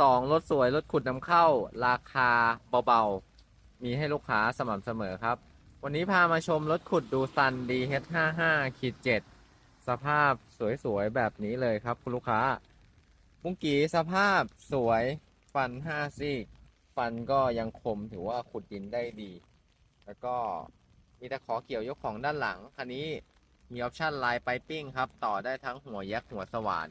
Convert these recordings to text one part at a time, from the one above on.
สองรถสวยรถขุดนำเข้า ราคาเบาๆ มีให้ลูกค้าสม่ำเสมอครับ วันนี้พามาชมรถขุดดูซัน DH55 ขีด7สภาพสวยๆ แบบนี้เลยครับคุณลูกค้ามุ้งกีสภาพสวยฟัน5ซี่ ฟันก็ยังคมถือว่าขุดดินได้ดี แล้วก็มีตะขอเกี่ยวยกของด้านหลัง คันนี้มีออปชั่นลายไปปิ้งครับ ต่อได้ทั้งหัวยักษ์หัวสว่าน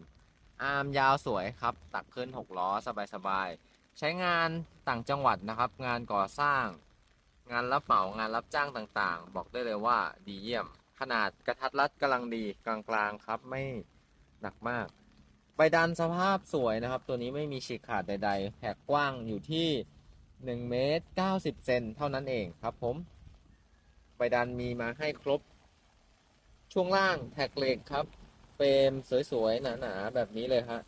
อาร์มยาวสวยครับ ตักขึ้น 6 ล้อสบายๆ ใช้งานต่างจังหวัดนะครับ งานก่อสร้าง งานรับเหมางานรับจ้างต่างๆ บอกได้เลยว่าดีเยี่ยม ขนาดกระทัดรัดกำลังดีกลางๆครับไม่หนักมาก ใบดันสภาพสวยนะครับ ตัวนี้ไม่มีฉีกขาดใด ๆแหกกว้างอยู่ที่1เมตร90เซนเท่านั้นเองครับผม ใบดันมีมาให้ครบ ช่วงล่างแท็กเหล็กครับ เฟรมสวยๆ หนา ๆ แบบนี้เลยฮะ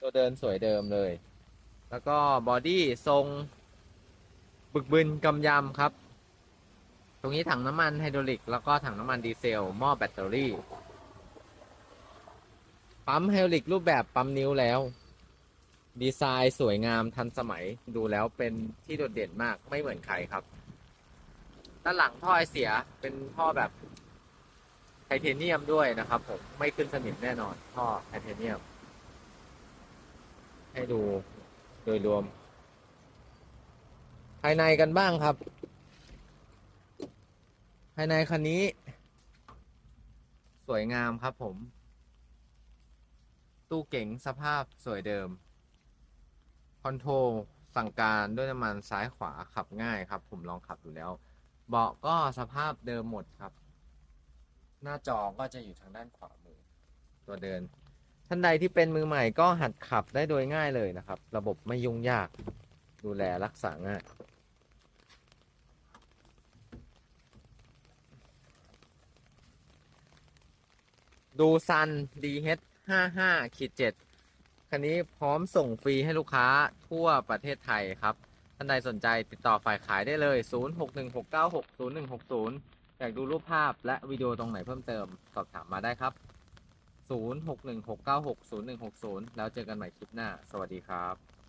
ตัวเดินสวยเดิมเลย แล้วก็บอดี้ทรง บึกบึนกำยำครับ ตรงนี้ถังน้ำมันไฮดรอลิก แล้วก็ถังน้ำมันดีเซล หม้อแบตเตอรี่ ปั๊มไฮดรอลิกรูปแบบปั๊มนิ้วแล้ว ดีไซน์สวยงามทันสมัยดูแล้วเป็นที่โดดเด่นมากไม่เหมือนใครครับ ด้านหลังท่อไอเสียเป็นท่อแบบ เทเนียมด้วยนะครับผมไม่ขึ้นสนิมแน่นอนท่อไทเทเนียม ให้ดูโดยรวม ภายในกันบ้างครับ ภายในคันนี้ สวยงามครับผม ตู้เก๋งสภาพสวยเดิม คอนโทรลสั่งการด้วยน้ำมันซ้ายขวาขับง่ายครับ ผมลองขับดูแล้ว เบาะก็สภาพเดิมหมดครับ หน้าจอก็จะอยู่ทางด้านขวามือ ตัวเดิน ท่านใดที่เป็นมือใหม่ก็หัดขับได้โดยง่ายเลยนะครับ ระบบไม่ยุ่งยากดูแลรักษาง่ายดูซัน DH 55ขีด7คันนี้พร้อมส่งฟรีให้ลูกค้าทั่วประเทศไทยครับ ท่านใดสนใจติดต่อฝ่ายขายได้เลย 0616960160 อยากดูรูปภาพและวิดีโอตรงไหนเพิ่มเติม สอบถามมาได้ครับ 0616960160 แล้วเจอกันใหม่คลิปหน้า สวัสดีครับ